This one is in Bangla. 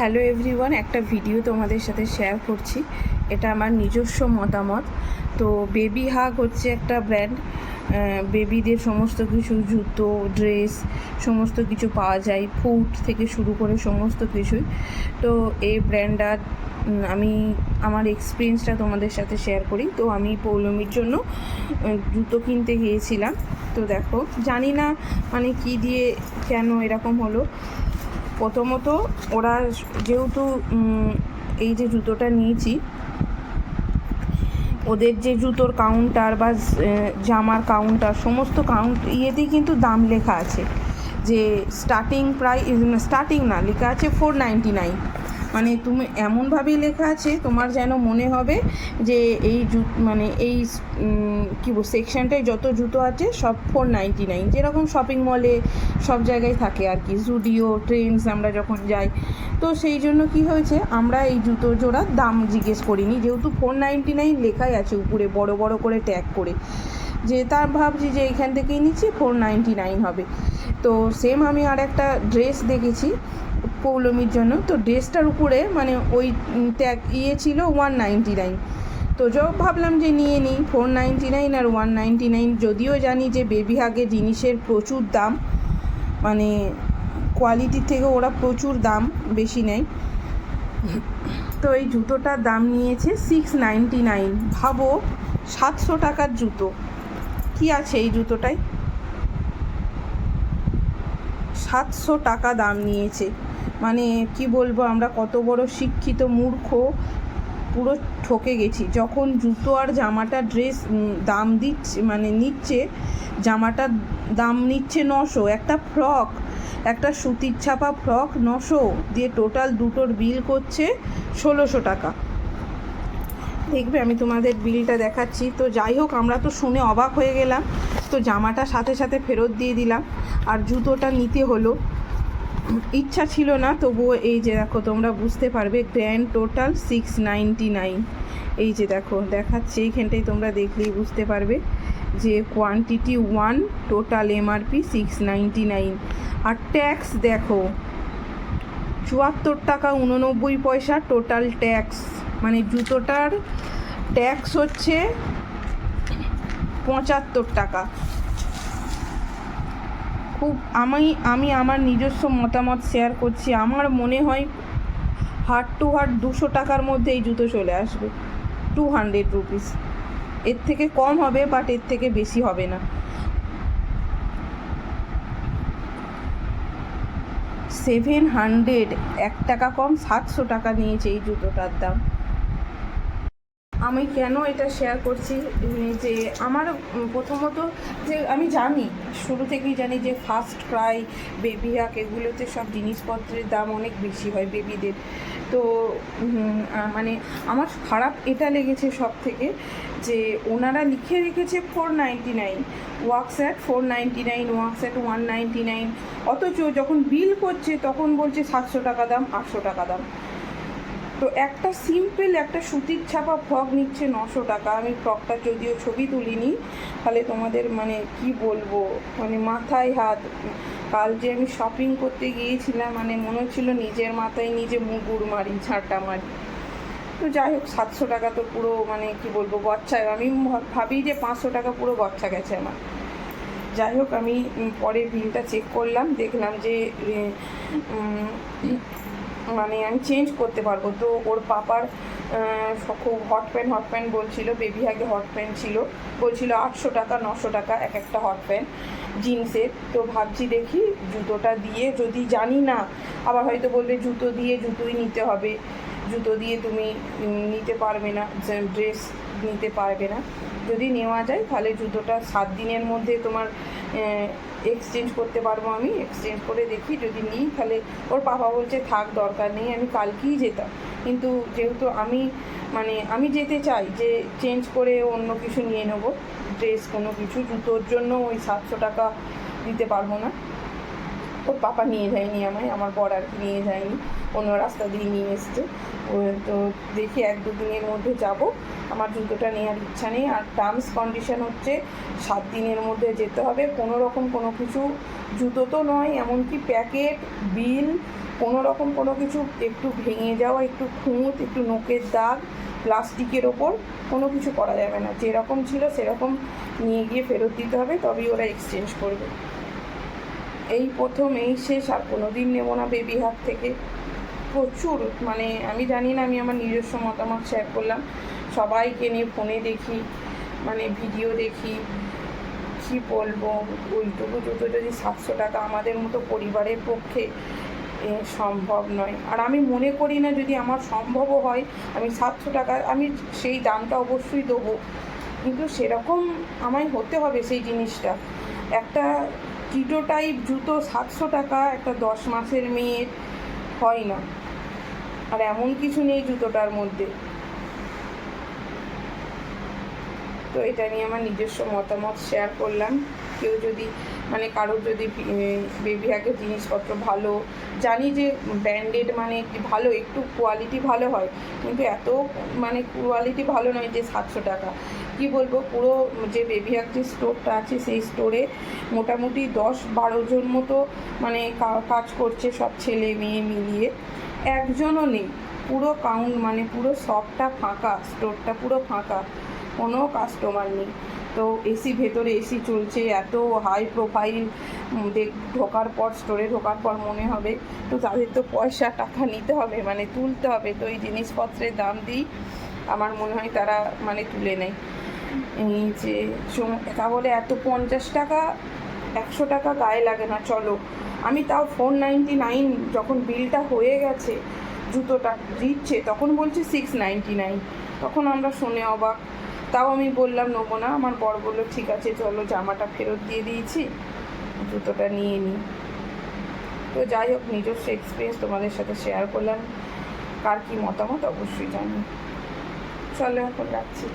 হ্যালো এভরিওয়ান, একটা ভিডিও তোমাদের সাথে শেয়ার করছি। এটা আমার নিজস্ব মতামত। তো বেবি হাগ হচ্ছে একটা ব্র্যান্ড বেবিদের সমস্ত কিছু, জুতো ড্রেস সমস্ত কিছু পাওয়া যায় ফুড থেকে শুরু করে সমস্ত কিছুই। তো এই ব্র্যান্ডটা আমি আমার এক্সপিরিয়েন্সটা তোমাদের সাথে শেয়ার করি। তো আমি পৌলমীর জন্য জুতো কিনতে গিয়েছিলাম। তো দেখো, জানি না মানে কি দিয়ে কেন এরকম হলো। প্রথমত ওরা যেহেতু এই যে জুতোটা নিয়েছি, ওদের যে জুতোর কাউন্টার বা জামার কাউন্টার সমস্ত কাউন্ট ইয়েতেই কিন্তু দাম লেখা আছে। যে স্টার্টিং প্রাইস স্টার্টিং না, লেখা আছে ফোর নাইনটি নাইন মানে তুমি এমনভাবেই লেখা আছে, তোমার যেন মনে হবে যে এই জু মানে এই কী বল সেকশনটায় যত জুতো আছে সব ফোর নাইনটি নাইন যেরকম শপিং মলে সব জায়গায় থাকে আর কি জুডিও ট্রেন্ডস আমরা যখন যাই। তো সেই জন্য কি হয়েছে, আমরা এই জুতো জোড়ার দাম জিজ্ঞেস করিনি, যেহেতু ফোর নাইনটি নাইন লেখাই আছে উপরে, বড় বড় করে ট্যাগ করে। যে তার ভাবছি যে এখান থেকেই নিচ্ছি ফোর নাইনটি নাইন হবে। তো সেম আমি আর একটা ড্রেস দেখেছি পৌলমীর জন্য। তো ড্রেসটার উপরে মানে ওই ট্যাগ ইয়ে ছিল ওয়ান নাইনটি নাইন তো যখন ভাবলাম যে নিয়ে নিই ফোর নাইনটি নাইন আর ওয়ান নাইনটি নাইন যদিও জানি যে বেবি হাগে জিনিসের প্রচুর দাম মানে কোয়ালিটির থেকে ওরা প্রচুর দাম বেশি নেয়। তো এই জুতোটার দাম নিয়েছে সিক্স নাইনটি নাইন ভাবো, সাতশো টাকার জুতো। কি আছে এই জুতোটায়? সাতশো টাকা দাম নিয়েছে। মানে কি বলব, আমরা কত বড় শিক্ষিত মূর্খ, পুরো ঠকে গেছি। যখন জুতো আর জামাটা ড্রেস দাম দিচ্ছে মানে নিচ্ছে জামাটার দাম নিচ্ছে নশো। একটা ফ্রক, একটা সুতির ছাপা ফ্রক নশো। দিয়ে টোটাল দুটোর বিল করছে ষোলোশো টাকা। দেখবে, আমি তোমাদের বিলটা দেখাচ্ছি। তো যাই হোক, আমরা তো শুনে অবাক হয়ে গেলাম। তো জামাটা সাথে সাথে ফেরত দিয়ে দিলাম। আর জুতোটা নিতে হলো। ইচ্ছা ছিল না, তবুও এই যে দেখো, তোমরা বুঝতে পারবে grand total six ninety nine এই যে দেখো, দেখাচ্ছে, এইখানটাই তোমরা দেখলেই বুঝতে পারবে যে quantity one total MRP six ninety nine আর ট্যাক্স দেখো, চুয়াত্তর টাকা উননব্বই পয়সা টোটাল ট্যাক্স মানে জুতোটার ট্যাক্স হচ্ছে পঁচাত্তর টাকা। খুব আমি আমি আমার নিজস্ব মতামত শেয়ার করছি। আমার মনে হয় হার্ট টু হার্ট দুশো টাকার মধ্যে এই জুতো চলে আসবে। টু হান্ড্রেড রুপিস এর থেকে কম হবে বাট এর থেকে বেশি হবে না। সেভেন হান্ড্রেড এক টাকা কম, সাতশো টাকা নিয়েছে এই জুতোটার দাম। আমি কেন এটা শেয়ার করছি? যে আমার প্রথমত যে আমি জানি, শুরু থেকেই জানি যে ফার্স্ট ক্রাই বেবি হাক এগুলোতে সব জিনিসপত্রের দাম অনেক বেশি হয় বেবিদের তো মানে আমার খারাপ এটা লেগেছে সব থেকে যে ওনারা লিখে রেখেছে four ninety nine works at four ninety nine works at one ninety nine অথচ যখন বিল করছে তখন বলছে সাতশো টাকা দাম, আটশো টাকা দাম। তো একটা সিম্পল একটা সুতির ছাপা ফ্রক নিচ্ছে নশো টাকা। আমি ফ্রকটা যদিও ছবি তুলিনি, তাহলে তোমাদের মানে কি বলব? মানে মাথায় হাত। কাল যে আমি শপিং করতে গিয়েছিলাম মানে মনে হচ্ছিল নিজের মাথায় নিজে মুগুর মারি, ঝাঁটা মারি। তো যাই হোক, সাতশো টাকা তো পুরো মানে কি বলব গচ্ছা আমি ভাবি যে পাঁচশো টাকা পুরো গচ্ছা গেছে আমার। যাই হোক, আমি পরে বিলটা চেক করলাম, দেখলাম যে মানে আমি চেঞ্জ করতে পারব। তো ওর পাপার খুব হট প্যান্ট হট প্যান্ট বলছিল বেবি আগে হট প্যান্ট ছিল। বলছিল আটশো টাকা, নশো টাকা এক একটা হট প্যান্ট জিন্সের তো ভাবছি দেখি জুতোটা দিয়ে, যদি জানি না, আবার হয়তো বলবে জুতো দিয়ে জুতোই নিতে হবে। জুতো দিয়ে তুমি নিতে পারবে না ড্রেস নিতে পারবে না। যদি নেওয়া যায়, তাহলে জুতোটা সাত দিনের মধ্যে তোমার এক্সচেঞ্জ করতে পারব আমি এক্সচেঞ্জ করে দেখি, যদি নিই তাহলে ওর পাপা বলছে থাক, দরকার নেই, আমি কালকেই যেতাম। কিন্তু যেহেতু আমি মানে আমি যেতে চাই যে চেঞ্জ করে অন্য কিছু নিয়ে নেব ড্রেস কোনো কিছু, জুতোর জন্য ওই সাতশো টাকা দিতে পারব না। ওর পাপা নিয়ে যায়নি আমায়, আমার বর আর কি নিয়ে যায়নি, অন্য রাস্তা দিয়ে নিয়ে এসছে। তো দেখি এক দু দিনের মধ্যে যাব। আমার জুতোটা নেওয়ার ইচ্ছা নেই। আর টার্মস কন্ডিশন হচ্ছে সাত দিনের মধ্যে যেতে হবে। কোনো রকম কোনো কিছু জুতো তো নয়, এমনকি প্যাকেট, বিল, কোনো রকম কোনো কিছু একটু ভেঙে যাওয়া, একটু খুঁত, একটু নোকের দাগ, প্লাস্টিকের ওপর কোনো কিছু করা যাবে না। যেরকম ছিল সেরকম নিয়ে গিয়ে ফেরত দিতে হবে, তবেই ওরা এক্সচেঞ্জ করবে। এই প্রথম, এই শেষ, আর কোনো দিন নেব না বেবি হাত থেকে। প্রচুর মানে আমি জানি না, আমি আমার নিজস্ব মতামত শেয়ার করলাম। সবাইকে নিয়ে ফোনে দেখি মানে ভিডিও দেখি, কী বলব ওইটুকু জুতো যদি সাতশো টাকা আমাদের মতো পরিবারের পক্ষে সম্ভব নয়। আর আমি মনে করি না যদি আমার সম্ভবও হয়, আমি সাতশো টাকা আমি সেই দামটা অবশ্যই দেবো। কিন্তু সেরকম আমায় হতে হবে সেই জিনিসটা। একটা কিটো টাইপ জুতো সাতশো টাকা একটা দশ মাসের মেয়ের হয় না। আর এমন কিছু নেই জুতোটার মধ্যে। তো এটা নিয়ে আমার নিজস্ব মতামত শেয়ার করলাম। কেউ যদি মানে কারোর যদি বেবি হ্যাকের জিনিসপত্র ভালো, জানি যে ব্র্যান্ডেড মানে ভালো, একটু কোয়ালিটি ভালো হয়, কিন্তু এত মানে কোয়ালিটি ভালো নয় যে সাতশো টাকা। কি বলব, পুরো যে বেবি হ্যাক যে স্টোরটা আছে, সেই স্টোরে মোটামুটি দশ বারো জন মতো মানে কাজ করছে সব ছেলে মেয়ে মিলিয়ে। একজনও নেই। পুরো কাউন্ট মানে পুরো শপটা ফাঁকা স্টোরটা পুরো ফাঁকা। কোনো কাস্টমার নেই। তো এসি ভেতরে এসি চলছে, এত হাই প্রোফাইল দেখ, ঢোকার পর স্টোরে ঢোকার পর মনে হবে, তো তাদের তো পয়সা, টাকা নিতে হবে মানে তুলতে হবে। তো এই জিনিসপত্রের দাম দিই আমার মনে হয় তারা মানে তুলে নেয়। এই যে তাহলে এত পঞ্চাশ টাকা, একশো টাকা গায়ে লাগে না, চলো। আমি তাও ফোর নাইনটি নাইন যখন বিলটা হয়ে গেছে, জুতোটা দিচ্ছে, তখন বলছে সিক্স নাইনটি নাইন তখন আমরা শুনে অবাক। তাও আমি বললাম, নেব না। আমার বর বলল, ঠিক আছে, চলো, জামাটা ফেরত দিয়ে দিয়েছি, জুতোটা নিয়ে নিই তো যাই হোক, নিজস্ব এক্সপিরিয়েন্স তোমাদের সাথে শেয়ার করলাম। কার কী মতামত অবশ্যই জানি। চলো, এখন রাখছি।